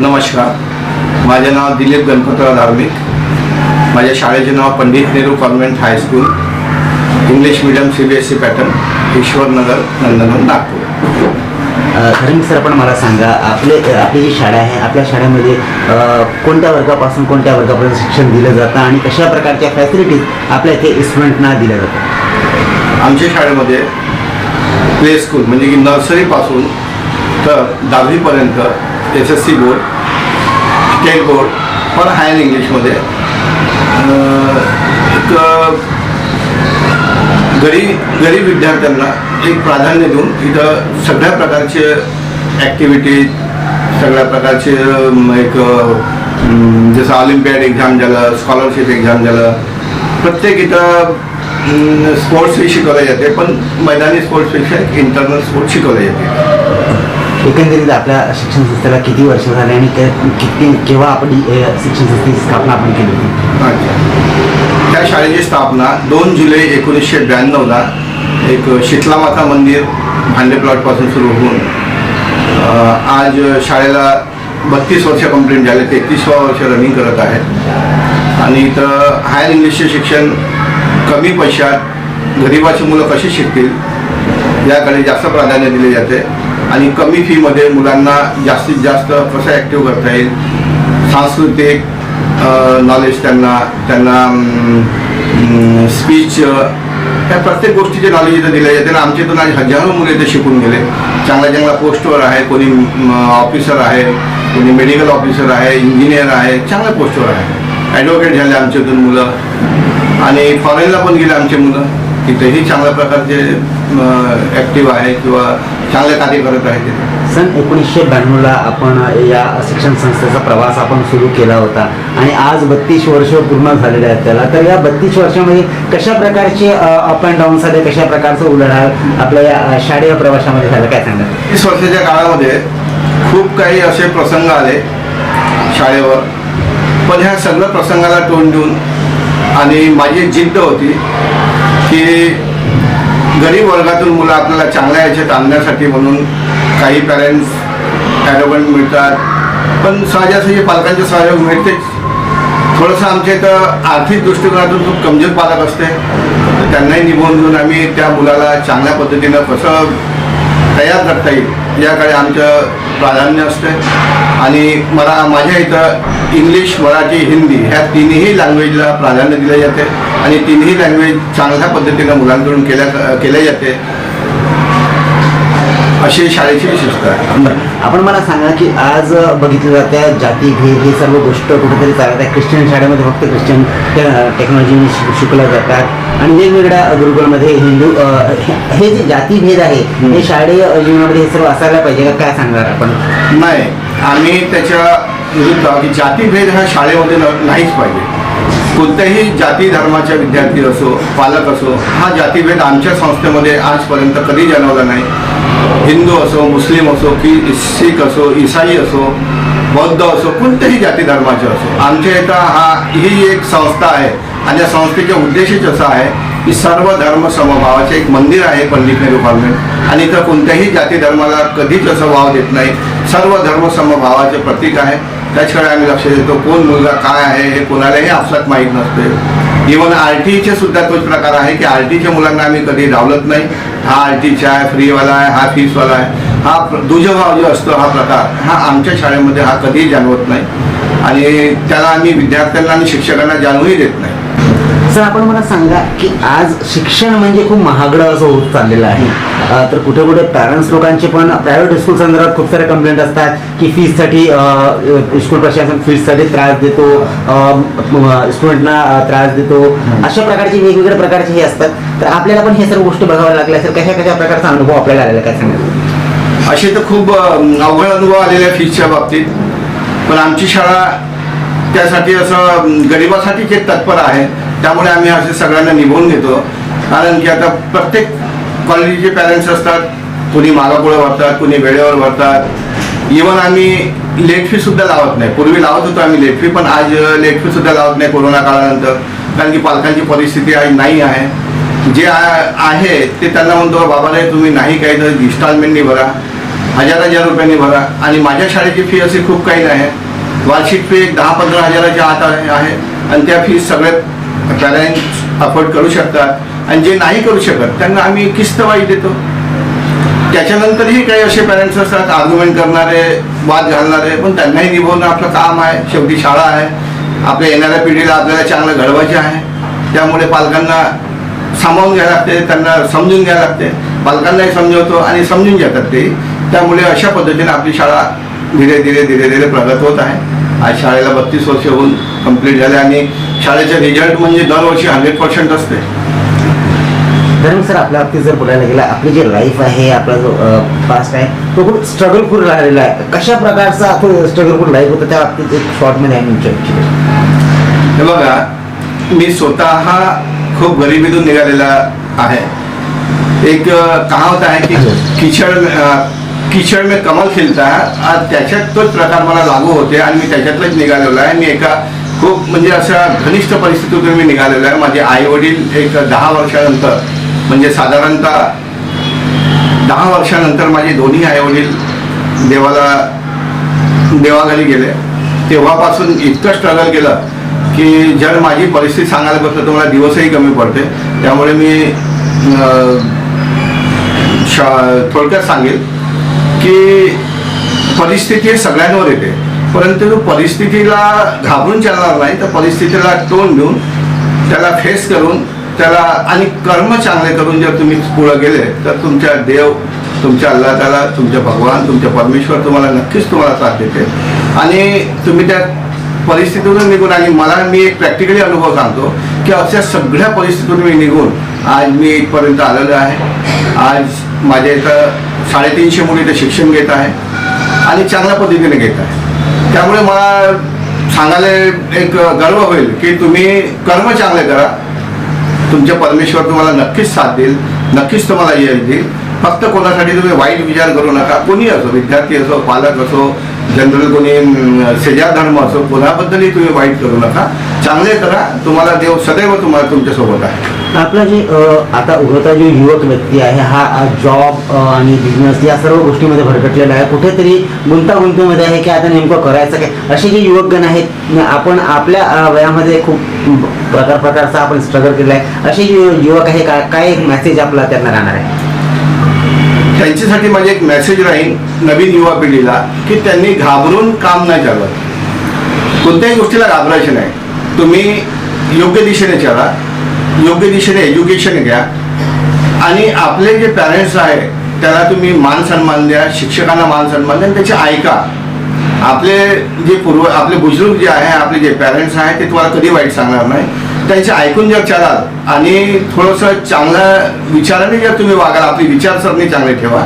नमस्कार. माझे नाव दिलीप गणपतराव धार्मिक. माझ्या शाळेचे नाव Pandit Nehru convent high school English medium C B S C pattern Ishwarnagar Nandanvan Nagpur. Dharmik sir पण मला सांगा आपले आपली जी शाळा आहे आपल्या शाळेमध्ये कोणत्या वर्गापासून कोणत्या वर्गापर्यंत शिक्षण दिलं जातं आणि कशा प्रकारच्या फॅसिलिटीज आपल्या इथे स्टुडंटना दिल्या जातात? आमच्या शाळेमध्ये प्ले स्कूल म्हणजे की नर्सरीपासून तर दहावीपर्यंत S S C board state board पण हायर इंग्लिशमध्ये एक गरीब गरीब विद्यार्थ्यांना एक प्राधान्य देऊन इथं सगळ्या प्रकारचे ॲक्टिव्हिटीज सगळ्या प्रकारचे एक जसं ऑलिम्पियाड एक्झाम झालं स्कॉलरशिप एक्झाम झालं. प्रत्येक इथं स्पोर्ट्सही शिकवले जाते पण मैदानी स्पोर्ट्सपेक्षा इंटरनल स्पोर्ट्स शिकवले जाते. एकंदरीत आपल्या शिक्षण संस्थेला किती वर्ष झाले आणि किती केव्हा आपली शिक्षण संस्थेची स्थापना आपण केली होती? त्या शाळेची स्थापना दोन जुलै एकोणीसशे ब्याण्णवला एक शीतला माता मंदिर भांडे प्लॉटपासून सुरू होऊन आज शाळेला बत्तीस वर्ष कंप्लीट झाले तेहतीसवा वर्ष रनिंग करत आहे आणि इथं हायर इंग्लिशचे शिक्षण कमी पैशात गरिबाची मुलं कशी शिकतील याकडे जास्त प्राधान्य दिले जाते. आणि कमी फीमध्ये मुलांना जास्तीत जास्त कसं ॲक्टिव्ह करता येईल? सांस्कृतिक नॉलेज त्यांना त्यांना स्पीच ह्या प्रत्येक गोष्टीचे नॉलेज इथं दिले जाते. आणि आमच्या इथून आज हजारो मुले इथे शिकून गेले. चांगल्या चांगल्या पोस्टवर आहे. कोणी ऑफिसर आहे. कोणी मेडिकल ऑफिसर आहे. इंजिनियर आहे. चांगल्या पोस्टवर आहे. ॲडव्होकेट झाले आमच्या इथून मुलं. आणि फॉरेनला पण गेले आमचे मुलं. तिथेही चांगल्या प्रकारचे ॲक्टिव्ह आहे किंवा चांगल्या कार्य करत आहे तिथे. सन एकोणीसशे ब्याण्णवला आपण या शिक्षण संस्थेचा प्रवास आपण सुरू केला होता आणि आज बत्तीस वर्ष पूर्ण झालेले आहेत त्याला. तर या बत्तीस वर्षामध्ये कशा प्रकारचे अप अँड डाऊन झाले कशा प्रकारचं उलाढाल आपल्या या शाळेय प्रवासामध्ये झालं काय सांगा तीस वर्षाच्या काळामध्ये खूप काही असे प्रसंग आले शाळेवर. पण ह्या सगळ्या प्रसंगाला तोंड देऊन आणि माझी जिद्द होती की गरीब वर्गातून मुलं आपल्याला चांगल्या याच्यात आणण्यासाठी म्हणून काही पॅरेंट्स ॲडोमेंट मिळतात. पण सहजासहजी पालकांचे सहयोग मिळतेच. थोडंसं आमच्या इथं आर्थिक दृष्टिकोनातून खूप कमजोर पालक असते. त्यांनाही निभवून घेऊन आम्ही त्या मुलाला चांगल्या पद्धतीनं कसं तयार करता येईल याकडे आमचं प्राधान्य असते. आणि मला माझ्या इथं इंग्लिश मराठी हिंदी ह्या तिन्ही लँग्वेजला प्राधान्य दिले जाते. आणि तिन्ही लँग्वेज चांगल्या पद्धतीनं मुलांकडून केल्या केल्या जाते. अशी शाळेची विशेषता आहे. आपण मला सांगा की आज बघितलं जाते जाती भेद ही सर्व गोष्ट कुठेतरी चालत आहे. ख्रिश्चन शाळेमध्ये फक्त ख्रिश्चन टेक्नॉलॉजी शिकवल्या जातात. आणि वेगवेगळ्या गुरुकुलमध्ये हिंदू हे- जे जाती भेद आहे हे शाळेय जीवनामध्ये हे सर्व असायला पाहिजे का? काय सांगणार आपण? नाही. आम्ही त्याच्या विरुद्ध जातीभेद हा शाळेमध्ये नाहीच पाहिजे. कोणत्याही जाती धर्माच्या विद्यार्थी असो पालक असो हा जातीभेद आमच्या संस्थेमध्ये आजपर्यंत कधी जाणवला नाही. हिंदू असो मुस्लिम असो की शीख असो इसाई असो बौद्ध असो कोणत्याही जाती धर्माचे असो आमच्या इथं हा ही एक संस्था आहे आणि या संस्थेच्या उद्देशच असा आहे की सर्व धर्म समभावाचे एक मंदिर आहे पंडित नेहरू कॉन्व्हेंट आणि इथं कोणत्याही जाती धर्माला कधीच असं वाव देत नाही. सर्व धर्म समभावाचे प्रतीक आहे. त्याच्याकडे आम्ही लक्ष देतो. कोण मुलगा काय आहे हे कोणालाही आपसात माहीत नसते. इवन आर टीचे सुद्धा तोच प्रकार आहे की आर टीच्या मुलांना आम्ही कधी डावलत नाही. हा आर टीचा आहे फ्रीवाला आहे हा फीसवाला आहे. हा प्र- दुजभाव जो असतो हा प्रकार हा आमच्या शाळेमध्ये हा कधीही जाणवत नाही. आणि त्याला आम्ही विद्यार्थ्यांना आणि शिक्षकांना जाणवूही देत नाही. सर आपण मला सांगा की आज शिक्षण म्हणजे खूप महागडं असं होत चाललेलं आहे. तर कुठे कुठे पॅरेंट्स लोकांचे पण प्रायव्हेट स्कूल संदर्भात खूप सारे कंप्लेंट असतात की फीजसाठी स्कूल प्रशासन फीजसाठी त्रास देतो स्टुडंटना त्रास देतो. अशा प्रकारचे वेगवेगळ्या प्रकारचे हे असतात. तर आपल्याला पण हे सर्व गोष्टी बघाव्या लागल्या सर. कशा कशा प्रकारचा अनुभव आपल्याला आलेला काय सांगाल? असे तर खूप अवघड अनुभव आलेले फीजच्या बाबतीत. पण आमची शाळा त्यासाठी असं गरिबासाठी जे तत्पर आहे त्यामुळे आम्ही असे सगळ्यांना निभवून घेतो. कारण की आता प्रत्येक कॉलेजचे पॅरेंट्स असतात कुणी मागापुढं भरतात कुणी वेळेवर भरतात इवन आम्ही लेट फी सुद्धा लावत नाही. पूर्वी लावत होतो आम्ही लेट फी पण आज लेट फी सुद्धा लावत नाही कोरोना काळानंतर. कारण की पालकांची परिस्थिती आज नाही आहे. जे आहे ते त्यांना म्हणतो बाबा रे तुम्ही नाही काही तर इन्स्टॉलमेंटनी भरा हजार हजार रुपयांनी भरा. आणि माझ्या शाळेची फी अशी खूप काही नाही आहे. वार्षिक फी एक दहा पंधरा हजाराच्या आत आहे. आणि त्या फी सगळ्यात पॅरेंट्स अफोर्ड करू शकतात आणि जे नाही करू शकत त्यांना आम्ही किस्तवाई देतो. त्याच्यानंतरही काही असे पॅरेंट्स असतात आर्ग्युमेंट करणारे वाद घालणारे पण त्यांनाही निभवणं आपलं काम आहे. शेवटी शाळा आहे. आपल्या येणाऱ्या पिढीला आपल्याला चांगलं घडवायचे आहे. त्यामुळे पालकांना सामावून घ्यायला लागते त्यांना समजून घ्यायला लागते. पालकांनाही समजवतो आणि समजून घेतात ते. त्यामुळे अशा पद्धतीने आपली शाळा धीरे धीरे धीरे धीरे प्रगत होत आहे. आज शाळेला बत्तीस वर्ष होऊन कंप्लीट झाले आणि शाळेचे रिझल्ट म्हणजे दरवर्षी हंड्रेड पर्सेंट असते. धर्म सर आपल्या बाबतीत जर बोलायला गेला आपली जी लाईफ आहे आपला जो पास्ट आहे तो खूप स्ट्रगलफुल राहिलेला आहे. कशा प्रकारचा तो स्ट्रगलफुल लाईफ होता त्या बाबतीत एक शॉर्टमध्ये आम्ही विचारू इच्छितो हे बघा मी स्वतः खूप गरिबीतून निघालेला आहे. एक कहावत आहे की किचड किचड में कमल खिलता है त्याच्यात तोच प्रकार मला लागू होते आणि मी त्याच्यातलंच निघालेलो आहे. मी एका खूप म्हणजे अशा घनिष्ठ परिस्थितीतून मी निघालेलो आहे. माझे आई वडील एक दहा वर्षानंतर म्हणजे साधारणतः दहा वर्षानंतर माझे दोन्ही आई वडील देवाला देवाघरी गेले. तेव्हापासून इतकं स्ट्रगल केलं की जर माझी परिस्थिती सांगायला बसलं तर मला दिवसही कमी पडते. त्यामुळे मी शा- थोडक्यात सांगेल की परिस्थिती सगळ्यांवर येते. परंतु परिस्थितीला घाबरून चालणार नाही. तर परिस्थितीला तोंड देऊन त्याला फेस करून त्याला आणि कर्म चांगले करून जर तुम्ही पुढं गेले तर तुमच्या देव तुमच्या अल्लाह त्याला तुमच्या भगवान तुमच्या परमेश्वर तुम्हाला नक्कीच तुम्हाला साथ देते आणि तुम्ही त्या परिस्थितीतून निघून आणि मला मी एक प्रॅक्टिकली अनुभव सांगतो की अशा सगळ्या परिस्थितीतून मी निघून आज मी इथपर्यंत आलेलो आहे. आज माझ्या इथं साडेतीनशे मुली इथं शिक्षण घेत आहे आणि चांगल्या पद्धतीने घेत आहे. त्यामुळे मला सांगायला एक गर्व होईल की तुम्ही कर्म चांगले करा. तुमचे परमेश्वर तुम्हाला नक्कीच साथ देईल नक्कीच तुम्हाला यश देईल. फक्त कोणासाठी तुम्ही वाईट विचार करू नका. कोणी असो विद्यार्थी असो पालक असो जनरल कोणी अं, शेजार धर्म असो कोणाबद्दलही तुम्ही वाईट करू नका. चांगले करा. तुम्हाला देव सदैव तुम्हाला तुमच्यासोबत आहे. आपला जे आता उभता जो युवक व्यक्ती आहे हा जॉब आणि बिझनेस या सर्व गोष्टीमध्ये भरकटलेला आहे. कुठेतरी गुंतागुंतीमध्ये आहे की आता नेमकं करायचं काय? असे जे युवकगण आहेत आपण आपल्या वयामध्ये खूप प्रकार प्रकारचा आपण स्ट्रगल केला आहे. असे जे युवक आहे का काय एक मेसेज आपला त्यांना राहणार आहे? त्यांच्यासाठी माझे एक मेसेज राहील नवीन युवा पिढीला की त्यांनी घाबरून काम नाही करावं कोणत्याही गोष्टीला घाबरायचे नाही. तुम्ही योग्य दिशेने चला. योग्य दिशेने एज्युकेशन घ्या. आणि आपले जे पॅरेंट्स आहे त्याला तुम्ही मान सन्मान द्या शिक्षकांना मान सन्मान द्या आणि त्याचे ऐका आपले जे पूर्व आपले बुजुर्ग जे आहे आपले जे पॅरेंट्स आहे ते तुम्हाला कधी वाईट सांगणार नाही. त्यांचे ऐकून जर चालाल आणि थोडंसं चांगलं विचाराने जर तुम्ही वागाल आपली विचारसरणी चांगली ठेवा.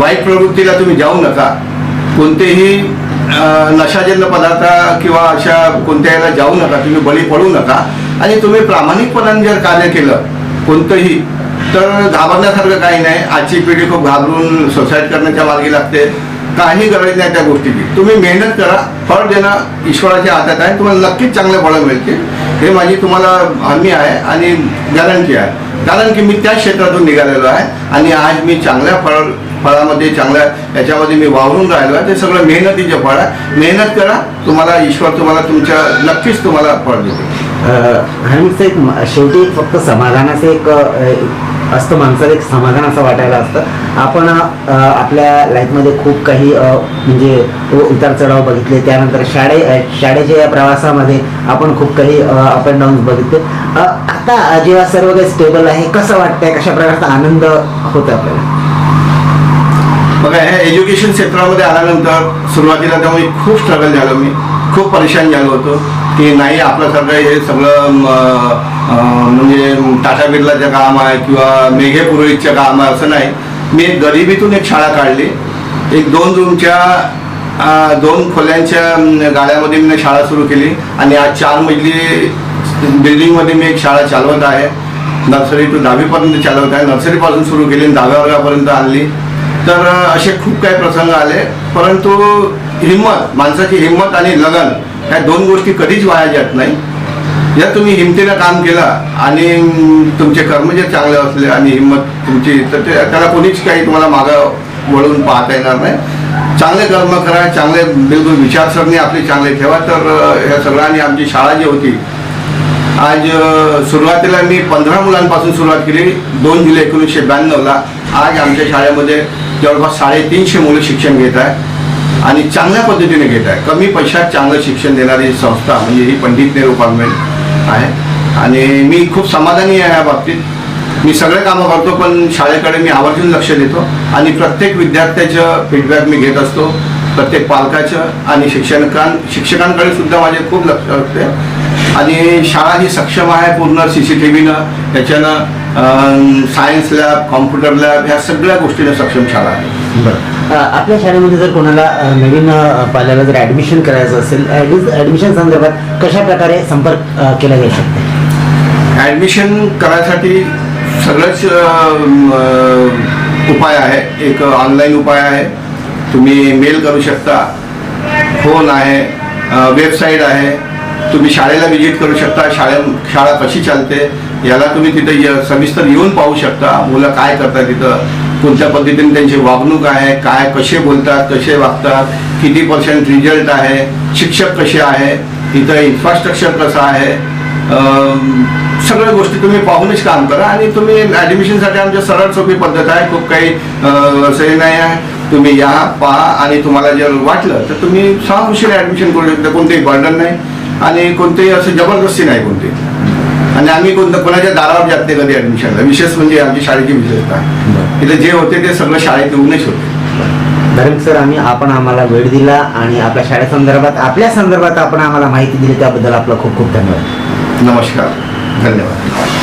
वाईट प्रवृत्तीला तुम्ही जाऊ नका. कोणतेही नशाजन्य पदार्थ किंवा अशा कोणत्याला जाऊ नका तुम्ही बळी पडू नका. आणि तुम्ही प्रामाणिकपणाने जर कार्य केलं कोणतंही तर घाबरण्यासारखं काही नाही. आजची पिढी खूप घाबरून सुसाईड करण्याच्या मार्गी लागते. काही गरज नाही त्या गोष्टीची. तुम्ही मेहनत करा फळ देणं ईश्वराच्या हातात आहे. तुम्हाला नक्कीच चांगलं फळं मिळते हे माझी तुम्हाला हमी आहे आणि गॅरंटी आहे. कारण की मी त्या क्षेत्रातून निघालेलो आहे आणि आज मी चांगल्या फळ फळामध्ये चांगल्या याच्यामध्ये मी वावरून राहिलो आहे. ते सगळं मेहनतीचे फळ आहे. मेहनत करा तुम्हाला ईश्वर तुम्हाला तुमच्या नक्कीच तुम्हाला फळ देतो. एक शेवटी फक्त समाधानाचं एक असतं माणसाला एक समाधान असं वाटायला असतं. आपण आपल्या लाईफमध्ये खूप काही म्हणजे उतार चढाव बघितले. त्यानंतर शाळे शाळेच्या या प्रवासामध्ये आपण खूप काही अप अँड डाऊन बघितले. आता जेव्हा सर्व काही स्टेबल आहे कसं वाटतंय? कशा प्रकारचा आनंद होतो आपल्याला? बघा ह्या एज्युकेशन क्षेत्रामध्ये आल्यानंतर सुरुवातीला त्यामुळे खूप स्ट्रगल झालो मी. खूप परेशान झालो होतो. की नाही आपल्यासारखं हे सगळं म्हणजे टाटा बिर्लाचं काम आहे किंवा मेघे पुरोहितचं काम आहे असं नाही. मी एक गरिबीतून एक शाळा काढली. एक दोन रूमच्या दोन खोल्यांच्या गाड्यामध्ये मी शाळा सुरू केली. आणि आज चार मजली बिल्डिंगमध्ये मी एक शाळा चालवत आहे. नर्सरी टू दहावीपर्यंत चालवत आहे. नर्सरीपासून सुरू केली आणि दहाव्या वर्गापर्यंत आणली. तर असे खूप काही प्रसंग आले. परंतु हिंमत माणसाची हिंमत आणि लगन ह्या दोन गोष्टी कधीच वाया जात नाही. जर तुम्ही हिमतीनं काम केलं आणि तुमचे कर्म जर चांगले असले आणि हिंमत तुमची तर ते त्याला कोणीच काही तुम्हाला मागं वळून पाहता येणार नाही. चांगले कर्म करा चांगले बिलकुल विचारसरणी आपली चांगले ठेवा. तर ह्या सगळ्यांनी आमची शाळा जी होती आज सुरुवातीला मी पंधरा मुलांपासून सुरुवात केली. दोन जुलै एकोणीसशे ब्याण्णवला आज आमच्या शाळेमध्ये जवळपास साडेतीनशे मुलं शिक्षण घेत आहे आणि चांगल्या पद्धतीने घेत आहे कमी पैशात चांगलं शिक्षण देणारी संस्था म्हणजे ही पंडित नेहरू कॉन्व्हेंट आहे. आणि मी खूप समाधानी आहे या बाबतीत. मी सगळे कामं करतो पण शाळेकडे मी आवर्जून लक्ष देतो. आणि प्रत्येक विद्यार्थ्याचं फीडबॅक मी घेत असतो. प्रत्येक पालकाचं आणि शिक्षकां शिक्षकांकडे सुद्धा माझे खूप लक्ष असते. आणि शाळा ही सक्षम आहे पूर्ण सी सी टी व्हीनं त्याच्यानं सायन्स लॅब कॉम्प्युटर लॅब ह्या सगळ्या गोष्टीनं सक्षम शाळा आहे. बरं. आपल्या शाळेमध्ये जर कोणाला नवीन पाल्याला जर ऍडमिशन करायचं असेल ऍडमिशन संदर्भात कशा प्रकारे संपर्क केला जाऊ शकतो? ॲडमिशन करायसाठी सगळंच उपाय आहे. एक ऑनलाईन उपाय आहे. तुम्ही मेल करू शकता. फोन आहे. वेबसाईट आहे. तुम्ही शाळेला विजिट करू शकता. शाळे शाळा कशी चालते याला तुम्ही तिथे सविस्तर येऊन पाहू शकता. मुलं काय करतात तिथं कोणत्या पद्धतीने त्यांची वागणूक आहे काय कसे बोलतात कसे वागतात किती पर्सेंट रिझल्ट आहे शिक्षक कसे आहे तिथं इन्फ्रास्ट्रक्चर कसं आहे सगळ्या गोष्टी तुम्ही पाहूनच काम करा. आणि तुम्ही ॲडमिशनसाठी आमच्या सरळ सोपी पद्धत आहे. खूप काही असंही नाही आहे. तुम्ही या पहा. आणि तुम्हाला जर वाटलं तर तुम्ही सहा उशीर ॲडमिशन करू शकता. कोणतेही बर्डन नाही. आणि कोणतेही असं जबरदस्ती नाही कोणती. आणि आम्ही कोणतं कोणाच्या दारावर जात नाही कधी ॲडमिशनला विशेष म्हणजे आमची शाळेची विशेषता. इथे जे होते ते सगळं शाळेत येऊनच होते. धार्मिक सर आम्ही आपण आम्हाला वेळ दिला आणि आपल्या शाळेसंदर्भात आपल्या संदर्भात आपण आम्हाला माहिती दिली त्याबद्दल आपला खूप खूप धन्यवाद. नमस्कार. धन्यवाद.